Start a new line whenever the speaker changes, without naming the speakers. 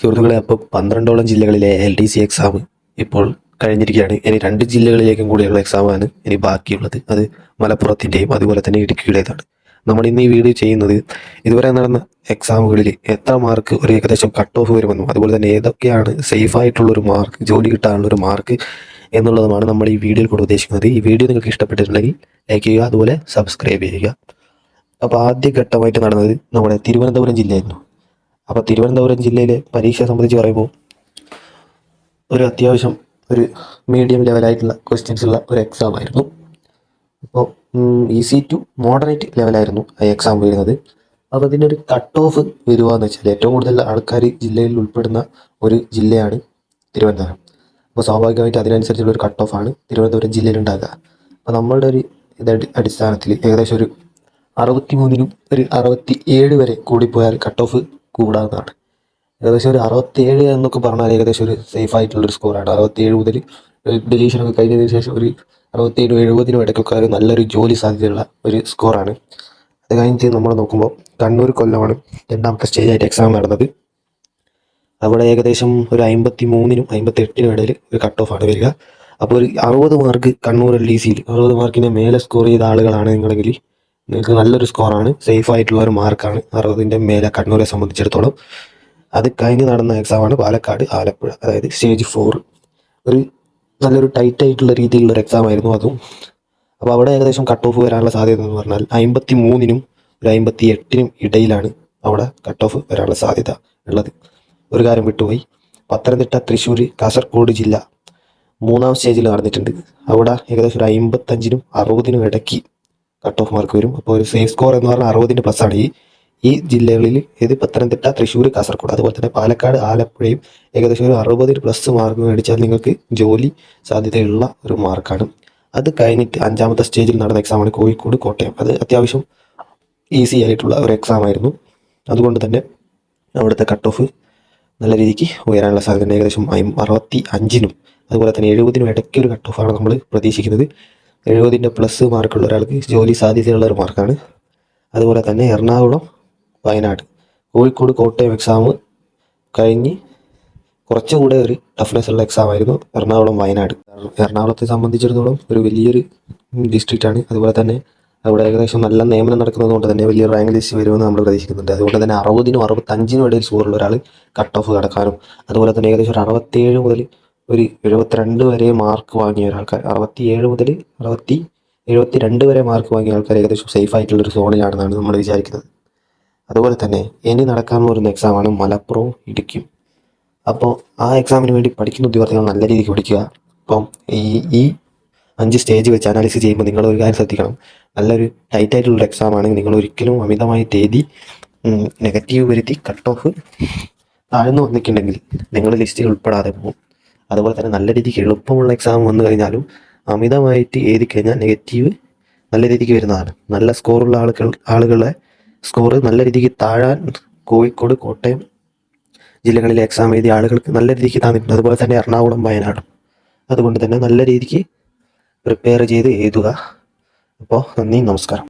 സുഹൃത്തുക്കളെ അപ്പോൾ പന്ത്രണ്ടോളം ജില്ലകളിലെ എൽ ഡി സി എക്സാം ഇപ്പോൾ കഴിഞ്ഞിരിക്കുകയാണ്. ഇനി രണ്ട് ജില്ലകളിലേക്കും കൂടിയുള്ള എക്സാമാണ് ഇനി ബാക്കിയുള്ളത്. അത് മലപ്പുറത്തിന്റെയും അതുപോലെ തന്നെ ഇടുക്കിയുടേതാണ്. നമ്മൾ ഇന്ന് ഈ വീഡിയോ ചെയ്യുന്നത് ഇതുവരെ നടന്ന എക്സാമുകളിൽ എത്ര മാർക്ക് ഒരു ഏകദേശം കട്ട് ഓഫ് വരുമെന്നും അതുപോലെ തന്നെ ഏതൊക്കെയാണ് സേഫ് ആയിട്ടുള്ളൊരു മാർക്ക് ജോലി കിട്ടാനുള്ളൊരു മാർക്ക് എന്നുള്ളതുമാണ് നമ്മൾ ഈ വീഡിയോയിൽ കൂടെ ഉദ്ദേശിക്കുന്നത്. ഈ വീഡിയോ നിങ്ങൾക്ക് ഇഷ്ടപ്പെട്ടിട്ടുണ്ടെങ്കിൽ ലൈക്ക് ചെയ്യുക അതുപോലെ സബ്സ്ക്രൈബ് ചെയ്യുക. അപ്പോൾ ആദ്യഘട്ടമായിട്ട് നടന്നത് നമ്മുടെ തിരുവനന്തപുരം ജില്ലയായിരുന്നു. അപ്പോൾ തിരുവനന്തപുരം ജില്ലയിലെ പരീക്ഷയെ സംബന്ധിച്ച് പറയുമ്പോൾ ഒരു അത്യാവശ്യം ഒരു മീഡിയം ലെവലായിട്ടുള്ള ക്വസ്റ്റ്യൻസ് ഉള്ള ഒരു എക്സാം ആയിരുന്നു. അപ്പോൾ ഈസി ടു മോഡറേറ്റ് ലെവലായിരുന്നു ആ എക്സാം വരുന്നത്. അപ്പോൾ അതിന്റെ ഒരു കട്ട് ഓഫ് വരിക എന്ന് വെച്ചാൽ ഏറ്റവും കൂടുതൽ ആൾക്കാർ ജില്ലയിൽ ഉൾപ്പെടുന്ന ഒരു ജില്ലയാണ് തിരുവനന്തപുരം. അപ്പോൾ സ്വാഭാവികമായിട്ട് അതിനനുസരിച്ചുള്ള ഒരു കട്ട് ഓഫാണ് തിരുവനന്തപുരം ജില്ലയിൽ ഉണ്ടാകുക. അപ്പോൾ നമ്മളുടെ ഒരു ഇത് അടിസ്ഥാനത്തിൽ ഏകദേശം ഒരു അറുപത്തി മൂന്നിനും ഒരു അറുപത്തി ഏഴ് വരെ കൂടിപ്പോയാൽ കട്ട് ഓഫ് കൂടാവുന്നതാണ്. ഏകദേശം ഒരു അറുപത്തിയേഴ് എന്നൊക്കെ പറഞ്ഞാൽ ഏകദേശം ഒരു സേഫ് ആയിട്ടുള്ളൊരു സ്കോറാണ് അറുപത്തിയേഴ് മുതൽ ഡെലീഷനൊക്കെ കഴിഞ്ഞതിന് ശേഷം ഒരു അറുപത്തിയേഴ് എഴുപതിനും ഇടയ്ക്കൊക്കെ ഒരു നല്ലൊരു ജോലി സാധ്യതയുള്ള ഒരു സ്കോറാണ് അത് കഴിഞ്ഞിട്ട് നമ്മൾ നോക്കുമ്പോൾ കണ്ണൂർ കൊല്ലമാണ് രണ്ടാമത്തെ സ്റ്റേജായിട്ട് എക്സാം നടന്നത്. അവിടെ ഏകദേശം ഒരു അമ്പത്തി മൂന്നിനും അമ്പത്തി എട്ടിനും ഇടയിൽ ഒരു കട്ട് ഓഫ് ആണ് വരിക. അപ്പോൾ ഒരു അറുപത് മാർക്ക് കണ്ണൂർ എൽ ഡി സിയിൽ അറുപത് മാർക്കിന് മേലെ സ്കോർ ചെയ്ത ആളുകളാണ് നിങ്ങളെങ്കിൽ നിങ്ങൾക്ക് നല്ലൊരു സ്കോറാണ് സേഫ് ആയിട്ടുള്ള ഒരു മാർക്കാണ് അറുപതിന്റെ മേലെ കണ്ണൂരെ സംബന്ധിച്ചിടത്തോളം. അത് കഴിഞ്ഞ് നടന്ന എക്സാമാണ് പാലക്കാട് ആലപ്പുഴ. അതായത് സ്റ്റേജ് ഫോർ ഒരു നല്ലൊരു ടൈറ്റ് ആയിട്ടുള്ള രീതിയിലുള്ള ഒരു എക്സാം ആയിരുന്നു അതും. അപ്പോൾ അവിടെ ഏകദേശം കട്ട് ഓഫ് വരാനുള്ള സാധ്യത എന്ന് പറഞ്ഞാൽ അമ്പത്തി മൂന്നിനും ഒരു അമ്പത്തി എട്ടിനും ഇടയിലാണ് അവിടെ കട്ട് ഓഫ് വരാനുള്ള സാധ്യത ഉള്ളത്. ഒരു കാര്യം വിട്ടുപോയി. പത്തനംതിട്ട തൃശ്ശൂർ കാസർഗോഡ് ജില്ല മൂന്നാം സ്റ്റേജിൽ നടന്നിട്ടുണ്ട്. അവിടെ ഏകദേശം ഒരു അമ്പത്തഞ്ചിനും അറുപതിനും ഇടയ്ക്ക് കട്ട് ഓഫ് മാർക്ക് വരും. അപ്പോൾ ഒരു സേഫ് സ്കോർ എന്ന് പറഞ്ഞാൽ അറുപതിന്റെ പ്ലസ്സാണ് ഈ ഈ ജില്ലകളിൽ ഇത് പത്തനംതിട്ട തൃശ്ശൂർ കാസർഗോഡ്. അതുപോലെ തന്നെ പാലക്കാട് ആലപ്പുഴയും ഏകദേശം ഒരു അറുപതിന് പ്ലസ് മാർക്ക് മേടിച്ചാൽ നിങ്ങൾക്ക് ജോലി സാധ്യതയുള്ള ഒരു മാർക്കാണ് അത് കഴിഞ്ഞിട്ട് അഞ്ചാമത്തെ സ്റ്റേജിൽ നടന്ന എക്സാമാണ് കോഴിക്കോട് കോട്ടയം. അത് അത്യാവശ്യം ഈസി ആയിട്ടുള്ള ഒരു എക്സാം ആയിരുന്നു. അതുകൊണ്ട് തന്നെ അവിടുത്തെ കട്ട് ഓഫ് നല്ല രീതിക്ക് ഉയരാനുള്ള സാധ്യത ഏകദേശം അറുപത്തി അഞ്ചിനും അതുപോലെ തന്നെ എഴുപതിനും ഇടയ്ക്ക് ഒരു കട്ട് ഓഫാണ് നമ്മൾ പ്രതീക്ഷിക്കുന്നത്. എഴുപതിന്റെ പ്ലസ് മാർക്കുള്ള ഒരാൾക്ക് ജോലി സാധ്യതയുള്ള ഒരു മാർക്കാണ് അതുപോലെ തന്നെ എറണാകുളം വയനാട്. കോഴിക്കോട് കോട്ടയം എക്സാം കഴിഞ്ഞ് കുറച്ചുകൂടെ ഒരു ടഫ്നെസ് ഉള്ള എക്സാം ആയിരുന്നു എറണാകുളം വയനാട്. എറണാകുളത്തെ സംബന്ധിച്ചിടത്തോളം ഒരു വലിയൊരു ഡിസ്ട്രിക്റ്റ് ആണ്. അതുപോലെ തന്നെ അവിടെ ഏകദേശം നല്ല നിയമനം നടക്കുന്നതുകൊണ്ട് തന്നെ വലിയ റാങ്ക് ലിസ്റ്റ് വരുമെന്ന് നമ്മൾ പ്രതീക്ഷിക്കുന്നുണ്ട്. അതുകൊണ്ട് തന്നെ അറുപതിനും അറുപത്തഞ്ചിനും ഇടയിൽ സ്കോറുള്ള ഒരാൾ കട്ട് ഓഫ് കടക്കാനും അതുപോലെ തന്നെ ഏകദേശം ഒരു അറുപത്തേഴ് മുതൽ ഒരു എഴുപത്തിരണ്ട് വരെ മാർക്ക് വാങ്ങിയ ഒരാൾക്കാർ. അറുപത്തിയേഴ് മുതൽ അറുപത്തി എഴുപത്തി രണ്ട് വരെ മാർക്ക് വാങ്ങിയ ആൾക്കാർ ഏകദേശം സേഫ് ആയിട്ടുള്ള ഒരു സോണിലാണെന്നാണ് നമ്മൾ വിചാരിക്കുന്നത്. അതുപോലെ തന്നെ ഇനി നടക്കാൻ പോകുന്ന എക്സാമാണ് മലപ്പുറവും ഇടുക്കിയും അപ്പോൾ ആ എക്സാമിന് വേണ്ടി പഠിക്കുന്ന ഉദ്യോഗാർത്ഥികൾ നല്ല രീതിക്ക് പഠിക്കുക. അപ്പം ഈ ഈ അഞ്ച് സ്റ്റേജ് വെച്ച് അനാലിസിസ് ചെയ്യുമ്പോൾ നിങ്ങൾ ഒരു കാര്യം ശ്രദ്ധിക്കണം. നല്ലൊരു ടൈറ്റ് ആയിട്ടുള്ള എക്സാം ആണെങ്കിൽ നിങ്ങൾ ഒരിക്കലും അമിതമായി തേതി നെഗറ്റീവ് വരുത്തി കട്ട് ഓഫ് താഴ്ന്നു വന്നിട്ടുണ്ടെങ്കിൽ നിങ്ങൾ ലിസ്റ്റിൽ ഉൾപ്പെടാതെ പോകും. അതുപോലെ തന്നെ നല്ല രീതിക്ക് എളുപ്പമുള്ള എക്സാം വന്നു കഴിഞ്ഞാലും അമിതമായിട്ട് എഴുതി കഴിഞ്ഞാൽ നെഗറ്റീവ് നല്ല രീതിക്ക് വരുന്നതാണ്. നല്ല സ്കോറുള്ള ആളുകൾ ആളുകളെ സ്കോർ നല്ല രീതിക്ക് താഴാൻ കോഴിക്കോട് കോട്ടയം ജില്ലകളിലെ എക്സാം എഴുതിയ ആളുകൾക്ക് നല്ല രീതിക്ക് താന്നിട്ടുണ്ട്. അതുപോലെ തന്നെ എറണാകുളം വയനാട്. അതുകൊണ്ട് തന്നെ നല്ല രീതിക്ക് പ്രിപ്പയർ ചെയ്ത് എഴുതുക. അപ്പോൾ നന്ദി നമസ്കാരം.